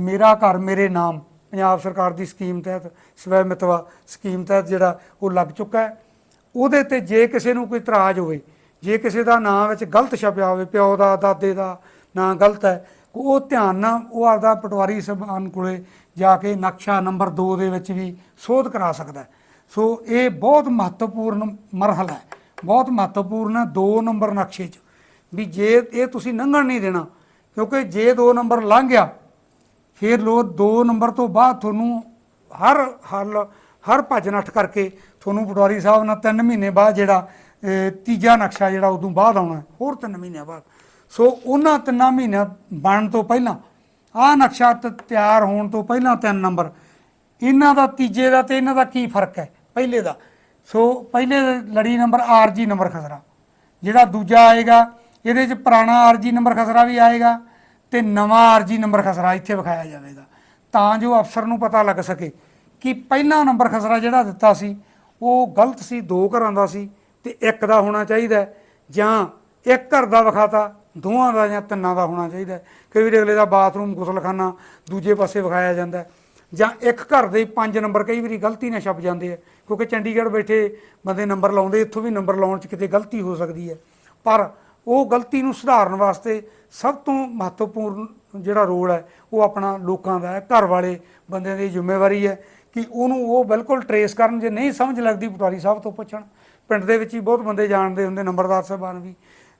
ਮੇਰਾ ਘਰ, ਮੇਰੇ ਨਾਮ, ਪੰਜਾਬ ਸਰਕਾਰ ਦੀ ਸਕੀਮ ਤਹਿਤ, ਸਵੈ ਮਿਤਵਾ ਸਕੀਮ ਤਹਿਤ ਜਿਹੜਾ ਉਹ ਲੱਗ ਚੁੱਕਾ ਹੈ। ਉਹਦੇ ਤੇ ਜੇ ਕਿਸੇ ਨੂੰ ਕੋਈ ਇਤਰਾਜ਼ ਹੋਵੇ, ਜੇ ਕਿਸੇ ਦਾ ਨਾਂ ਵਿੱਚ ਗਲਤ ਛਪਿਆ ਹੋਵੇ, ਪਿਓ ਦਾ, ਦਾਦੇ ਦਾ ਨਾਂ ਗਲਤ ਹੈ, ਉਹ ਧਿਆਨ ਨਾਲ ਉਹ ਆਪਦਾ ਪਟਵਾਰੀ ਸਭਾਨ ਕੋਲੇ ਜਾ ਕੇ ਨਕਸ਼ਾ ਨੰਬਰ 2 ਦੇ ਵਿੱਚ ਵੀ ਸੋਧ ਕਰਾ ਸਕਦਾ ਸੋ ਇਹ ਬਹੁਤ ਮਹੱਤਵਪੂਰਨ ਮਰਹਲਾ ਹੈ। ਬਹੁਤ ਮਹੱਤਵਪੂਰਨ ਹੈ 2 ਨੰਬਰ ਨਕਸ਼ੇ 'ਚ। ਵੀ ਜੇ ਇਹ ਤੁਸੀਂ ਲੰਘਣ ਨਹੀਂ ਦੇਣਾ ਕਿਉਂਕਿ ਜੇ 2 ਨੰਬਰ ਲੰਘ ਗਿਆ, ਫਿਰ ਲੋ 2 ਨੰਬਰ ਤੋਂ ਬਾਅਦ ਤੁਹਾਨੂੰ ਹਰ ਹੱਲ, ਹਰ ਭੱਜ ਨੱਠ ਕਰਕੇ ਤੁਹਾਨੂੰ ਪਟਵਾਰੀ ਸਾਹਿਬ ਨਾਲ 3 ਮਹੀਨੇ ਬਾਅਦ ਜਿਹੜਾ ਤੀਜਾ ਨਕਸ਼ਾ ਜਿਹੜਾ ਉਦੋਂ ਬਾਅਦ ਆਉਣਾ ਹੋਰ 3 ਮਹੀਨਿਆਂ ਬਾਅਦ। ਸੋ ਉਹਨਾਂ ਤਿੰਨਾਂ ਮਹੀਨਿਆਂ ਬਣਨ ਤੋਂ ਪਹਿਲਾਂ, ਆਹ ਨਕਸ਼ਾ ਤ- ਤਿਆਰ ਹੋਣ ਤੋਂ ਪਹਿਲਾਂ 3 ਨੰਬਰ। ਇਹਨਾਂ ਦਾ ਤੀਜੇ ਦਾ ਤੇ ਇਹਨਾਂ ਦਾ ਕੀ ਫ਼ਰਕ ਹੈ? ਪਹਿਲੇ ਦਾ। ਸੋ ਪਹਿਲੇ ਲੜੀ ਨੰਬਰ ਆਰਜੀ ਨੰਬਰ ਖਸਰਾ, ਜਿਹੜਾ ਦੂਜਾ ਆਏਗਾ ਇਹਦੇ 'ਚ ਪੁਰਾਣਾ ਆਰਜੀ ਨੰਬਰ ਖਸਰਾ ਵੀ ਆਏਗਾ ਤੇ ਨਵਾਂ ਆਰਜੀ ਨੰਬਰ ਖਸਰਾ ਇੱਥੇ ਵਿਖਾਇਆ ਜਾਵੇਗਾ। ਤਾਂ ਜੋ ਅਫਸਰ ਨੂੰ ਪਤਾ ਲੱਗ ਸਕੇ ਕਿ ਪਹਿਲਾ ਨੰਬਰ ਖਸਰਾ ਜਿਹੜਾ ਦਿੱਤਾ ਸੀ, ਉਹ ਗਲਤ ਸੀ, ਦੋ ਘਰਾਂ ਦਾ ਸੀ ਤੇ ਇੱਕ ਦਾ ਹੋਣਾ ਚਾਹੀਦਾ ਜਾਂ ਇੱਕ ਘਰ ਦਾ ਵਿਖਾਤਾ, ਦੋਵਾਂ ਦਾ ਜਾਂ ਤਿੰਨਾਂ ਦਾ ਹੋਣਾ ਚਾਹੀਦਾ ਕਈ ਵਾਰੀ ਅਗਲੇ ਦਾ ਬਾਥਰੂਮ ਗੁਸਲਖਾਨਾ ਦੂਜੇ ਪਾਸੇ ਵਿਖਾਇਆ ਜਾਂਦਾ ਜਾਂ ਇੱਕ ਘਰ ਦੇ ਪੰਜ ਨੰਬਰ ਕਈ ਵਾਰੀ ਗਲਤੀ ਨਾਲ ਛਪ ਜਾਂਦੇ ਆ, ਕਿਉਂਕਿ ਚੰਡੀਗੜ੍ਹ ਬੈਠੇ ਬੰਦੇ ਨੰਬਰ ਲਾਉਂਦੇ, ਇੱਥੋਂ ਵੀ ਨੰਬਰ ਲਾਉਣ 'ਚ ਕਿਤੇ ਗਲਤੀ ਹੋ ਸਕਦੀ ਹੈ। ਪਰ ਉਹ ਗਲਤੀ ਨੂੰ ਸੁਧਾਰਨ ਵਾਸਤੇ ਸਭ ਤੋਂ ਮਹੱਤਵਪੂਰਨ ਜਿਹੜਾ ਰੋਲ ਹੈ, ਉਹ ਆਪਣਾ ਲੋਕਾਂ ਦਾ ਹੈ, ਘਰ ਵਾਲੇ ਬੰਦਿਆਂ ਦੀ ਜ਼ਿੰਮੇਵਾਰੀ ਹੈ ਕਿ ਉਹਨੂੰ ਉਹ ਬਿਲਕੁਲ ਟਰੇਸ ਕਰਨ, ਜੇ ਨਹੀਂ ਸਮਝ ਲੱਗਦੀ ਪਟਵਾਰੀ ਸਾਹਿਬ ਤੋਂ ਪੁੱਛਣ। ਪਿੰਡ ਦੇ ਵਿੱਚ ਹੀ ਬਹੁਤ ਬੰਦੇ ਜਾਣਦੇ ਹੁੰਦੇ, ਨੰਬਰਦਾਰ ਸਾਹਿਬਾਨ ਵੀ।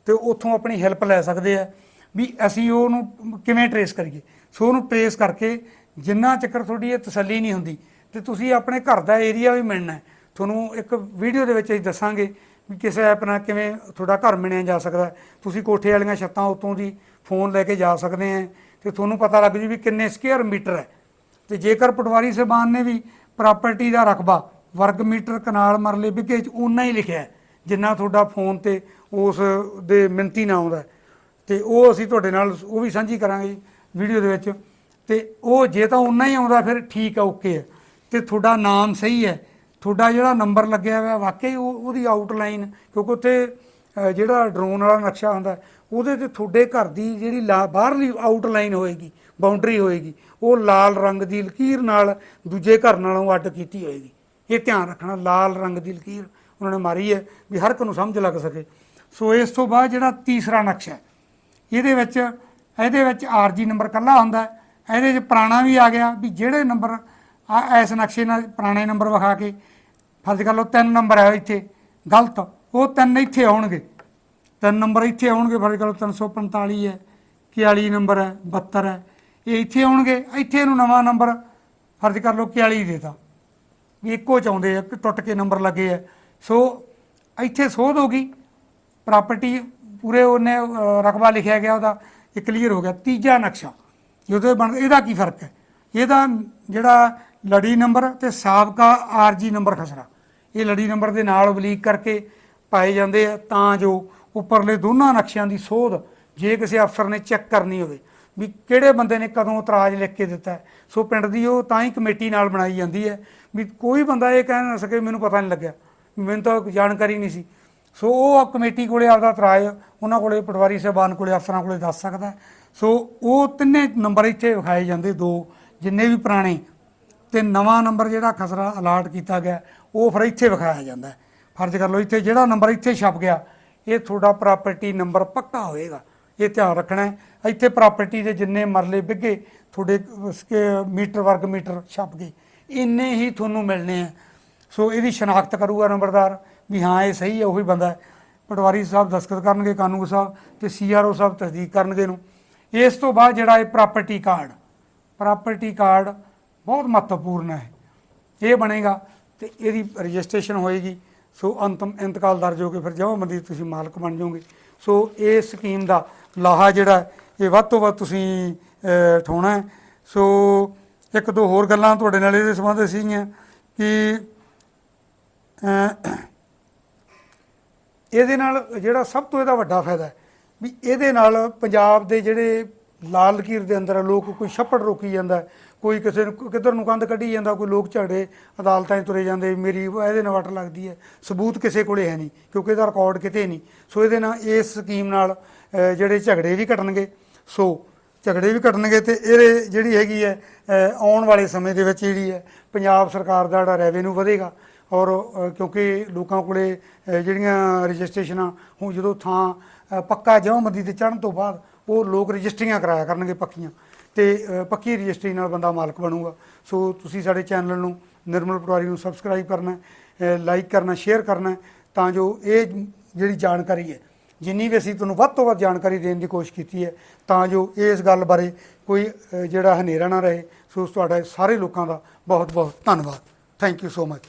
ਤੇ ਉੱਥੋਂ ਆਪਣੀ ਹੈਲਪ ਲੈ ਸਕਦੇ ਆ ਵੀ ਅਸੀਂ ਉਹਨੂੰ ਕਿਵੇਂ ਟਰੇਸ ਕਰੀਏ। ਸੋ ਉਹਨੂੰ ਟਰੇਸ ਕਰਕੇ ਜਿੰਨਾ ਚੱਕਰ ਤੁਹਾਡੀ ਇਹ ਤਸੱਲੀ ਨਹੀਂ ਹੁੰਦੀ, ਤੇ ਤੁਸੀਂ ਆਪਣੇ ਘਰ ਦਾ ਏਰੀਆ ਵੀ ਮਿਲਣਾ ਤੁਹਾਨੂੰ ਇੱਕ ਵੀਡੀਓ ਦੇ ਵਿੱਚ ਅਸੀਂ ਦੱਸਾਂਗੇ ਵੀ ਕਿਸੇ ਐਪ ਨਾਲ ਕਿਵੇਂ ਤੁਹਾਡਾ ਘਰ ਮਿਣਿਆ ਜਾ ਸਕਦਾ ਤੁਸੀਂ ਕੋਠੇ ਵਾਲੀਆਂ ਛੱਤਾਂ ਉਤੋਂ ਦੀ ਫੋਨ ਲੈ ਕੇ ਜਾ ਸਕਦੇ ਆ ਤੇ ਤੁਹਾਨੂੰ ਪਤਾ ਲੱਗ ਜੂ ਵੀ ਕਿੰਨੇ ਸਕੁਅਰ ਮੀਟਰ ਹੈ। ਤੇ ਜੇਕਰ ਪਟਵਾਰੀ ਸਾਹਿਬਾਨ ਨੇ ਵੀ ਪ੍ਰਾਪਰਟੀ ਦਾ ਰਕਬਾ ਵਰਗ ਮੀਟਰ ਕਨਾਲ ਮਰਲੇ ਵਿਗੇ ਚ ਉਨਾ ਹੀ ਲਿਖਿਆ ਜਿੰਨਾ ਤੁਹਾਡਾ ਫੋਨ ਤੇ ਉਸ ਦੇ ਮਿੰਤੀ ਨਾ ਆਉਂਦਾ ਹੈ। ਤੇ ਉਹ ਅਸੀਂ ਤੁਹਾਡੇ ਨਾਲ ਉਹ ਵੀ ਸਾਂਝੀ ਕਰਾਂਗੇ ਵੀਡੀਓ ਦੇ ਵਿੱਚ। ਤੇ ਉਹ ਜੇ ਤਾਂ ਉਨਾ ਹੀ ਆਉਂਦਾ, ਫਿਰ ਠੀਕ ਆ, ਓਕੇ ਹੈ। ਤੇ ਤੁਹਾਡਾ ਨਾਮ ਸਹੀ ਹੈ ਤੁਹਾਡਾ ਜਿਹੜਾ ਨੰਬਰ ਲੱਗਿਆ ਹੋਇਆ, ਵਾਕਈ ਉਹ ਉਹਦੀ ਆਊਟਲਾਈਨ ਕਿਉਂਕਿ ਉੱਥੇ ਜਿਹੜਾ ਡਰੋਨ ਵਾਲਾ ਨਕਸ਼ਾ ਹੁੰਦਾ, ਉਹਦੇ ਤੇ ਤੁਹਾਡੇ ਘਰ ਦੀ ਜਿਹੜੀ ਲਾ- ਬਾਹਰਲੀ ਆਊਟਲਾਈਨ ਹੋਏਗੀ ਬਾਉਂਡਰੀ ਹੋਏਗੀ, ਉਹ ਲਾਲ ਰੰਗ ਦੀ ਲਕੀਰ ਨਾਲ ਦੂਜੇ ਘਰ ਨਾਲੋਂ ਅੱਡ ਕੀਤੀ ਹੋਏਗੀ। ਇਹ ਧਿਆਨ ਰੱਖਣਾ, ਲਾਲ ਰੰਗ ਦੀ ਲਕੀਰ ਉਹਨਾਂ ਨੇ ਮਾਰੀ ਹੈ, ਵੀ ਹਰ ਇੱਕ ਨੂੰ ਸਮਝ ਲੱਗ ਸਕੇ। ਸੋ ਇਸ ਤੋਂ ਬਾਅਦ ਜਿਹੜਾ ਤੀਸਰਾ ਨਕਸ਼ਾ ਇਹਦੇ ਵਿੱਚ ਇਹਦੇ ਵਿੱਚ ਆਰਜੀ ਨੰਬਰ ਕੱਲਾ ਹੁੰਦਾ ਇਹਦੇ 'ਚ ਪੁਰਾਣਾ ਵੀ ਆ ਗਿਆ, ਵੀ ਜਿਹੜੇ ਨੰਬਰ ਆ ਇਸ ਨਕਸ਼ੇ ਨਾਲ ਪੁਰਾਣੇ ਨੰਬਰ ਵਿਖਾ ਕੇ ਫਰਜ਼ ਕਰ ਲਓ ਤਿੰਨ ਨੰਬਰ ਹੈ ਇੱਥੇ, ਗਲਤ, ਉਹ ਤਿੰਨ ਇੱਥੇ ਆਉਣਗੇ। ਤਿੰਨ ਨੰਬਰ ਇੱਥੇ ਆਉਣਗੇ, ਫਰਜ਼ ਕਰ ਲਓ 345 ਹੈ 41 ਨੰਬਰ ਹੈ 72 ਹੈ, ਇਹ ਇੱਥੇ ਆਉਣਗੇ, ਇੱਥੇ ਇਹਨੂੰ ਨਵਾਂ ਨੰਬਰ ਫਰਜ਼ ਕਰ ਲਓ 41 ਦੇਤਾ। ਵੀ ਇੱਕੋ ਚਾਹੁੰਦੇ ਆ ਕਿ ਟੁੱਟ ਕੇ ਨੰਬਰ ਲੱਗੇ ਆ। ਸੋ ਇੱਥੇ ਸੋਧ ਹੋ ਗਈ, ਪ੍ਰਾਪਰਟੀ ਪੂਰੇ ਉਹਨੇ ਰਕਬਾ ਲਿਖਿਆ ਗਿਆ ਉਹਦਾ, ਇਹ ਕਲੀਅਰ ਹੋ ਗਿਆ। ਤੀਜਾ ਨਕਸ਼ਾ ਜਿਹਦੇ ਬਣ, ਇਹਦਾ ਕੀ ਫ਼ਰਕ ਹੈ? ਇਹਦਾ ਜਿਹੜਾ ਲੜੀ ਨੰਬਰ ਤੇ ਸਾਬਕਾ ਆਰਜੀ ਨੰਬਰ ਖਸਰਾ। ਇਹ ਲੜੀ ਨੰਬਰ ਦੇ ਨਾਲ ਬਲੀਕ ਕਰਕੇ ਪਾਏ ਜਾਂਦੇ ਆ, ਤਾਂ ਜੋ ਉੱਪਰਲੇ ਦੋਨਾਂ ਨਕਸ਼ਿਆਂ ਦੀ ਸੋਧ ਜੇ ਕਿਸੇ ਅਫਸਰ ਨੇ ਚੈੱਕ ਕਰਨੀ ਹੋਵੇ, ਵੀ ਕਿਹੜੇ ਬੰਦੇ ਨੇ ਕਦੋਂ ਇਤਰਾਜ਼ ਲਿਖ ਕੇ ਦਿੱਤਾ ਸੋ ਪਿੰਡ ਦੀ ਉਹ ਤਾਂ ਹੀ ਕਮੇਟੀ ਨਾਲ ਬਣਾਈ ਜਾਂਦੀ ਹੈ, ਵੀ ਕੋਈ ਬੰਦਾ ਇਹ ਕਹਿ ਨਾ ਸਕੇ, ਮੈਨੂੰ ਪਤਾ ਨਹੀਂ ਲੱਗਿਆ, ਮੈਨੂੰ ਤਾਂ ਜਾਣਕਾਰੀ ਨਹੀਂ ਸੀ। ਸੋ ਉਹ ਕਮੇਟੀ ਕੋਲੇ ਆਪਦਾ ਇਤਰਾਜ਼, ਉਹਨਾਂ ਕੋਲੇ ਪਟਵਾਰੀ ਸਾਹਿਬਾਨ ਕੋਲੇ, ਅਫਸਰਾਂ ਕੋਲੇ ਦੱਸ ਸਕਦਾ ਸੋ ਉਹ ਤਿੰਨੇ ਨੰਬਰ ਇੱਥੇ ਵਿਖਾਏ ਜਾਂਦੇ, ਦੋ ਜਿੰਨੇ ਵੀ ਪੁਰਾਣੇ ਤੇ ਨਵਾਂ ਨੰਬਰ ਜਿਹੜਾ ਖਸਰਾ ਅਲਾਟ ਕੀਤਾ ਗਿਆ, ਉਹ ਫਿਰ ਇੱਥੇ ਵਿਖਾਇਆ ਜਾਂਦਾ ਫਰਜ਼ ਕਰ ਲਓ, ਇੱਥੇ ਜਿਹੜਾ ਨੰਬਰ ਇੱਥੇ ਛਪ ਗਿਆ, ਇਹ ਤੁਹਾਡਾ ਪ੍ਰਾਪਰਟੀ ਨੰਬਰ ਪੱਕਾ ਹੋਏਗਾ। ਇਹ ਧਿਆਨ ਰੱਖਣਾ ਹੈ। ਇੱਥੇ ਪ੍ਰਾਪਰਟੀ ਦੇ ਜਿੰਨੇ ਮਰਲੇ ਵਿੱਗੇ, ਤੁਹਾਡੇ ਉਸਕੇ ਮੀਟਰ, ਵਰਗ ਮੀਟਰ ਛਪ ਗਏ। ਇੰਨੇ ਹੀ ਤੁਹਾਨੂੰ ਮਿਲਣੇ ਆ। ਸੋ ਇਹਦੀ ਸ਼ਨਾਖਤ ਕਰੂਗਾ ਨੰਬਰਦਾਰ ਵੀ ਹਾਂ, ਇਹ ਸਹੀ ਹੈ, ਉਹੀ ਬੰਦਾ ਪਟਵਾਰੀ ਸਾਹਿਬ ਦਸਤਖਤ ਕਰਨਗੇ ਕਾਨੂੰਗੋ ਸਾਹਿਬ ਤੇ ਸੀਆਰਓ ਸਾਹਿਬ ਤਸਦੀਕ ਕਰਨਗੇ ਨੂੰ ਇਸ ਤੋਂ ਬਾਅਦ ਜਿਹੜਾ ਇਹ ਪ੍ਰਾਪਰਟੀ ਕਾਰਡ ਪ੍ਰਾਪਰਟੀ ਕਾਰਡ ਬਹੁਤ ਮਹੱਤਵਪੂਰਨ ਹੈ। ਇਹ ਬਣੇਗਾ ਤੇ ਇਹਦੀ ਰਜਿਸਟ੍ਰੇਸ਼ਨ ਹੋਏਗੀ। ਸੋ ਅੰਤਮ ਇੰਤਕਾਲ ਦਰਜ ਹੋ ਕੇ ਫਿਰ ਜਮਾਬੰਦੀ ਤੁਸੀਂ ਮਾਲਕ ਬਣ ਜਾਓਗੇ। ਸੋ ਇਹ ਸਕੀਮ ਦਾ ਲਾਹਾ ਜਿਹੜਾ ਇਹ ਵੱਧ ਤੋਂ ਵੱਧ ਤੁਸੀਂ ਅਹ, ਉਠਾਉਣਾ ਸੋ ਇੱਕ ਦੋ ਹੋਰ ਗੱਲਾਂ ਤੁਹਾਡੇ ਨਾਲ ਇਹਦੇ ਸੰਬੰਧ ਸੀਗੀਆਂ ਕਿ ਇਹਦੇ ਨਾਲ ਜਿਹੜਾ ਸਭ ਤੋਂ ਇਹਦਾ ਵੱਡਾ ਫਾਇਦਾ ਹੈ ਵੀ ਇਹਦੇ ਨਾਲ ਪੰਜਾਬ ਦੇ ਜਿਹੜੇ ਲਾਲ ਲਕੀਰ ਦੇ ਅੰਦਰ ਲੋਕ ਕੋਈ ਛੱਪੜ ਰੋਕੀ ਜਾਂਦਾ ਕੋਈ ਕਿਸੇ ਨੂੰ, ਕਿੱਧਰ ਨੂੰ ਕੰਧ ਕੱਢੀ ਜਾਂਦਾ, ਕੋਈ ਲੋਕ ਝਗੜੇ, ਅਦਾਲਤਾਂ 'ਚ ਤੁਰੇ ਜਾਂਦੇ, ਮੇਰੀ ਇਹਦੇ ਨਾਲ ਵੱਟ ਲੱਗਦੀ ਹੈ। ਸਬੂਤ ਕਿਸੇ ਕੋਲੇ ਹੈ ਨਹੀਂ, ਕਿਉਂਕਿ ਇਹਦਾ ਰਿਕਾਰਡ ਕਿਤੇ ਨਹੀਂ। ਸੋ ਇਹਦੇ ਨਾਲ ਇਸ ਸਕੀਮ ਨਾਲ ਜਿਹੜੇ ਝਗੜੇ ਵੀ ਘਟਣਗੇ, ਸੋ ਝਗੜੇ ਵੀ ਘਟਣਗੇ ਤੇ ਇਹਦੇ ਜਿਹੜੀ ਹੈਗੀ ਹੈ ਆਉਣ ਵਾਲੇ ਸਮੇਂ ਦੇ ਵਿੱਚ ਜਿਹੜੀ ਹੈ, ਪੰਜਾਬ ਸਰਕਾਰ ਦਾ ਜਿਹੜਾ ਰੈਵਨਿਊ ਵਧੇਗਾ। ਔਰ ਕਿਉਂਕਿ ਲੋਕਾਂ ਕੋਲੇ ਜਿਹੜੀਆਂ ਰਜਿਸਟ੍ਰੇਸ਼ਨਾਂ, ਹੁਣ ਜਦੋਂ ਥਾਂ ਪੱਕਾ ਜਮ੍ਹਾਂਬੰਦੀ ਤੇ ਚੜ੍ਹਨ ਤੋਂ ਬਾਅਦ ਉਹ ਲੋਕ ਰਜਿਸਟਰੀਆਂ ਕਰਾਇਆ ਕਰਨਗੇ ਪੱਕੀਆਂ। ਤੇ ਪੱਕੀ ਰਜਿਸਟਰੀ ਨਾਲ ਬੰਦਾ ਮਾਲਕ ਬਣੂਗਾ। ਸੋ ਤੁਸੀਂ ਸਾਡੇ ਚੈਨਲ ਨੂੰ ਨਿਰਮਲ ਪਟਵਾਰੀ ਨੂੰ ਸਬਸਕ੍ਰਾਈਬ ਕਰਨਾ ਲਾਈਕ ਕਰਨਾ ਸ਼ੇਅਰ ਕਰਨਾ, ਤਾਂ ਜੋ ਇਹ ਜਿਹੜੀ ਜਾਣਕਾਰੀ ਹੈ, ਜਿੰਨੀ ਵੀ ਅਸੀਂ ਤੁਹਾਨੂੰ ਵੱਧ ਤੋਂ ਵੱਧ ਜਾਣਕਾਰੀ ਦੇਣ ਦੀ ਕੋਸ਼ਿਸ਼ ਕੀਤੀ ਹੈ, ਤਾਂ ਜੋ ਇਸ ਗੱਲ ਬਾਰੇ ਕੋਈ ਜਿਹੜਾ ਹਨੇਰਾ ਨਾ ਰਹੇ। ਸੋ ਤੁਹਾਡਾ ਸਾਰੇ ਲੋਕਾਂ ਦਾ ਬਹੁਤ ਬਹੁਤ ਧੰਨਵਾਦ। Thank you so much